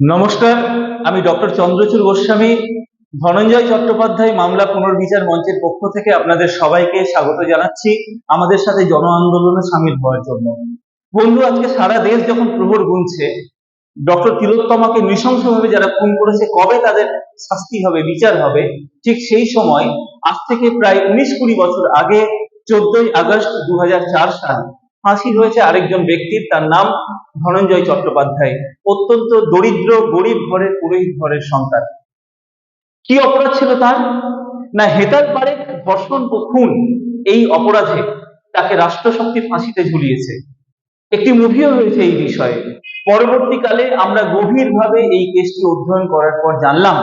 নমস্কার, আমি ডক্টর চন্দ্রচূড় গোস্বামী। ধনঞ্জয় চট্টোপাধ্যায় মামলা পুনর্বিচার মঞ্চের পক্ষ থেকে আপনাদের সবাইকে স্বাগত জানাচ্ছি আমাদের সাথে জন আন্দোলনে সামিল হওয়ার জন্য। বন্ধু, আজকে সারা দেশ যখন প্রহর গুনছে, ডক্টর তিলোত্তমাকে নৃশংসভাবে যারা খুন করেছে, কবে তাদের শাস্তি হবে, বিচার হবে? ঠিক সেই সময়, আজ থেকে প্রায় উনিশ কুড়ি বছর আগে, চোদ্দই আগস্ট দু হাজার চার সাল ফাঁসি হয়েছে আরেকজন ব্যক্তির তার নাম ধনঞ্জয় চট্টোপাধ্যায়। অত্যন্ত দরিদ্র, গরিব ঘরের, পুরোহিত ঘরের সন্তান। কি অপরাধ ছিল তার? না হেতাল পারে ধর্ষণ ও খুন, এই অপরাধে তাকে রাষ্ট্রশক্তি ফাঁসিতে ঝুলিয়েছে। একটি মুভিও হয়েছে এই বিষয়ে। পরবর্তীকালে আমরা গভীরভাবে এই কেসটি অধ্যয়ন করার পর জানলাম,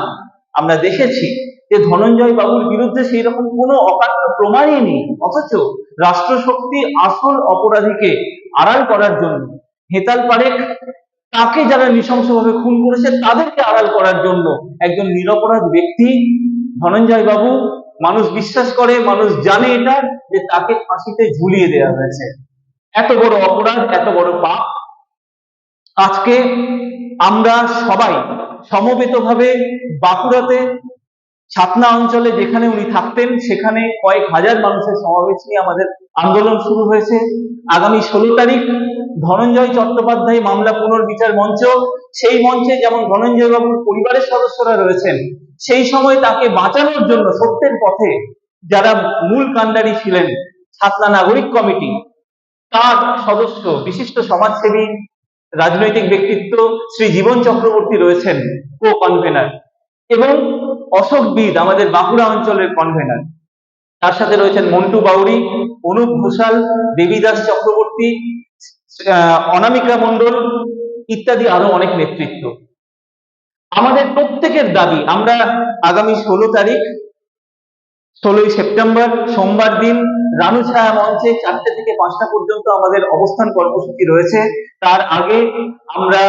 আমরা দেখেছি যে ধনঞ্জয় বাবুর বিরুদ্ধে সেই রকম কোনো অকাট্য প্রমাণই নেই। অথচ রাষ্ট্রশক্তি আসল অপরাধীকে আড়াল করার জন্য, হেতাল পারেখ তাকে যারা নৃশংসভাবে খুন করেছে তাদেরকে আড়াল করার জন্য একজন নিরপরাধ ব্যক্তি ধনঞ্জয় বাবু, মানুষ বিশ্বাস করে, মানুষ জানে এটা, যে তাকে ফাঁসিতে ঝুলিয়ে দেওয়া হয়েছে। এত বড় অপরাধ, এত বড় পাপ। আজকে আমরা সবাই সমবেতভাবে বাঁকুড়াতে ছাতনা অঞ্চলে যেখানে উনি থাকতেন, সেখানে কয়েক হাজার মানুষের সমাবেশ নিয়ে আমাদের আন্দোলন শুরু হয়েছে। আগামী ষোলো তারিখ ধনঞ্জয় চট্টোপাধ্যায় মামলা পুনর্বিচার মঞ্চ। সেই মঞ্চে যেমন ধনঞ্জয় বাবুর পরিবারের সদস্যরা রয়েছেন, সেই সময় তাকে বাঁচানোর জন্য সত্যের পথে যারা মূল কাণ্ডারি ছিলেন ছাতনা নাগরিক কমিটি, তার সদস্য, বিশিষ্ট সমাজসেবী, রাজনৈতিক ব্যক্তিত্ব শ্রী জীবন চক্রবর্তী রয়েছেন কো কনভেনার এবং অশোক বিদ আমাদের বাঁকুড়া অঞ্চলের কনভেনার তার সাথে রয়েছেন মন্টু বাউরি অনুপ ঘোষাল, দেবীদাস চক্রবর্তী অনামিকা মণ্ডল ইত্যাদি আরও অনেক নেতৃত্ব। আমাদের প্রত্যেকের দাবি, আমরা আগামী ষোলো তারিখ, ষোলোই সেপ্টেম্বর, সোমবার দিন রানু ছায়া মঞ্চে চারটে থেকে পাঁচটা পর্যন্ত আমাদের অবস্থান কর্মসূচি রয়েছে। তার আগে আমরা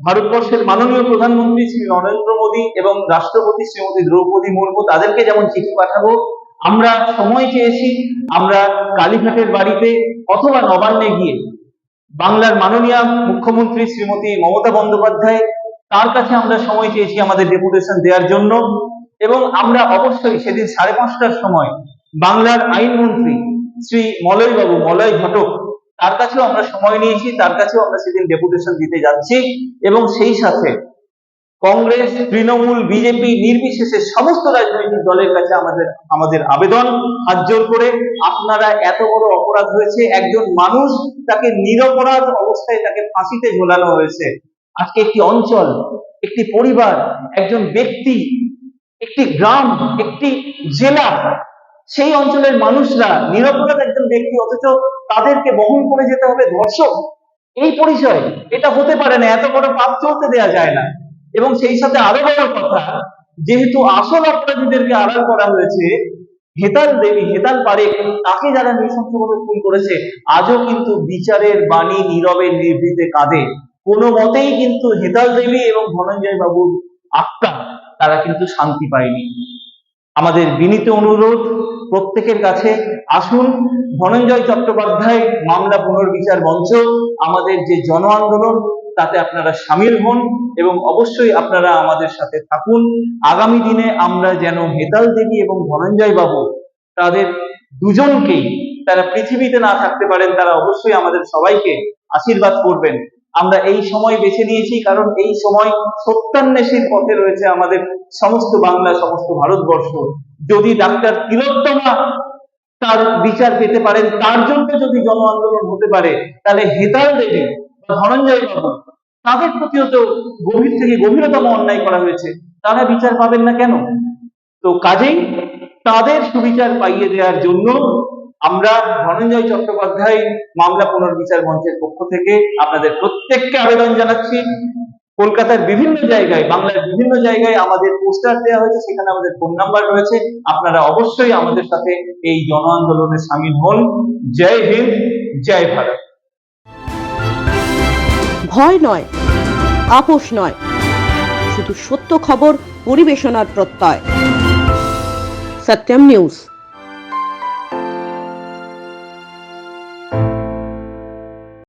ভারতবর্ষের মাননীয় প্রধানমন্ত্রী শ্রী নরেন্দ্র মোদী এবং রাষ্ট্রপতি শ্রীমতী দ্রৌপদী মুর্মু তাদেরকে যেমন চিঠি পাঠাবো, আমরা সময় চেয়েছি, আমরা কালীঘাটের বাড়িতে অথবা নবান্নে গিয়ে বাংলার মাননীয় মুখ্যমন্ত্রী শ্রীমতী মমতা বন্দ্যোপাধ্যায় তার কাছে আমরা সময় চেয়েছি আমাদের ডেপুটেশন দেওয়ার জন্য এবং আমরা অবশ্যই সেদিন সাড়ে পাঁচটার সময় বাংলার আইনমন্ত্রী শ্রী মলয় বাবু মলয় ঘটক তার কাছেও আমরা সময় নিয়েছি, তার কাছেও আমরা সেদিন ডেপুটেশন দিতে যাচ্ছি এবং সেই সাথে কংগ্রেস, তৃণমূল, বিজেপি নির্বিশেষে সমস্ত রাজনৈতিক দলের কাছে আমাদের আমাদের আবেদন। হাত জোর করে আপনারা এত বড় অপরাধ হয়েছে, একজন মানুষ তাকে নিরপরাধ অবস্থায় তাকে ফাঁসিতে ঝোলানো হয়েছে। আজকে একটি অঞ্চল, একটি পরিবার, একজন ব্যক্তি, একটি গ্রাম, একটি জেলা সেই অঞ্চলের মানুষরা নিরপরাধ একজন ব্যক্তি, অথচ তাদেরকে বহন করে যেতে হবে ধর্ষক। এই পরিচয়, এটা হতে পারে না, এত বড় পাপ চলতে দেয়া যায় না। এবং সেই সাথে আরও বড় কথা, যেহেতু আসল অপরাধীদেরকে আড়াল করা হয়েছে, হেতাল দেবী, হেতাল পারেখ তাকে যারা নৃশংসভাবে খুন করেছে, আজও কিন্তু বিচারের বাণী নীরবে, নির্ভীতে কাঁদে। কোনো মতেই কিন্তু হেতাল দেবী এবং ধনঞ্জয় বাবুর আত্মা, তারা কিন্তু শান্তি পায়নি। আমাদের বিনীত অনুরোধ প্রত্যেকের কাছে আসুন। ধনঞ্জয় চট্টোপাধ্যায় মামলা পুনর্বিচার মঞ্চ, আমাদের যে জন আন্দোলন, তাতে আপনারা সামিল হন এবং অবশ্যই আপনারা আমাদের সাথে থাকুন। আগামী দিনে আমরা যেন হেতাল দেবী এবং ধনঞ্জয় বাবু তাদের দুজনকেই, তারা পৃথিবীতে না থাকতে পারেন, তারা অবশ্যই আমাদের সবাইকে আশীর্বাদ করবেন। আমরা এই সময় বেছে নিয়েছি, কারণ এই সময় সত্যান্বেষীর পথে রয়েছে আমাদের সমস্ত বাংলা, সমস্ত ভারতবর্ষ। যদি ডাক্তার তিলোত্তমা তার বিচার পেতে পারেন, তার জন্য যদি জন আন্দোলন হতে পারে, তাহলে হেতাল দেবী বা ধনঞ্জয় বাবু, তাদের প্রতিও তো গভীর থেকে গভীরতম অন্যায় করা হয়েছে। তারা বিচার পাবেন না কেন? তো কাজেই তাদের সুবিচার পাইয়ে দেওয়ার জন্য আমরা ধনঞ্জয় চট্টোপাধ্যায় মামলা পুনর্বিচার মঞ্চের পক্ষ থেকে আপনাদের প্রত্যেককে আবেদন জানাচ্ছি। কলকাতার বিভিন্ন জায়গায়, বাংলার বিভিন্ন জায়গায় আমাদের পোস্টার দেওয়া হয়েছে, সেখানে আমাদের ফোন নাম্বার রয়েছে। আপনারা অবশ্যই আমাদের সাথে এই জন আন্দোলনে সামিল হন। জয় হিন্দ, জয় ভারত। ভয় নয়, আপোষ নয়, শুধু সত্য খবর, পরিবেশনার প্রত্যয়। সত্যম নিউজ।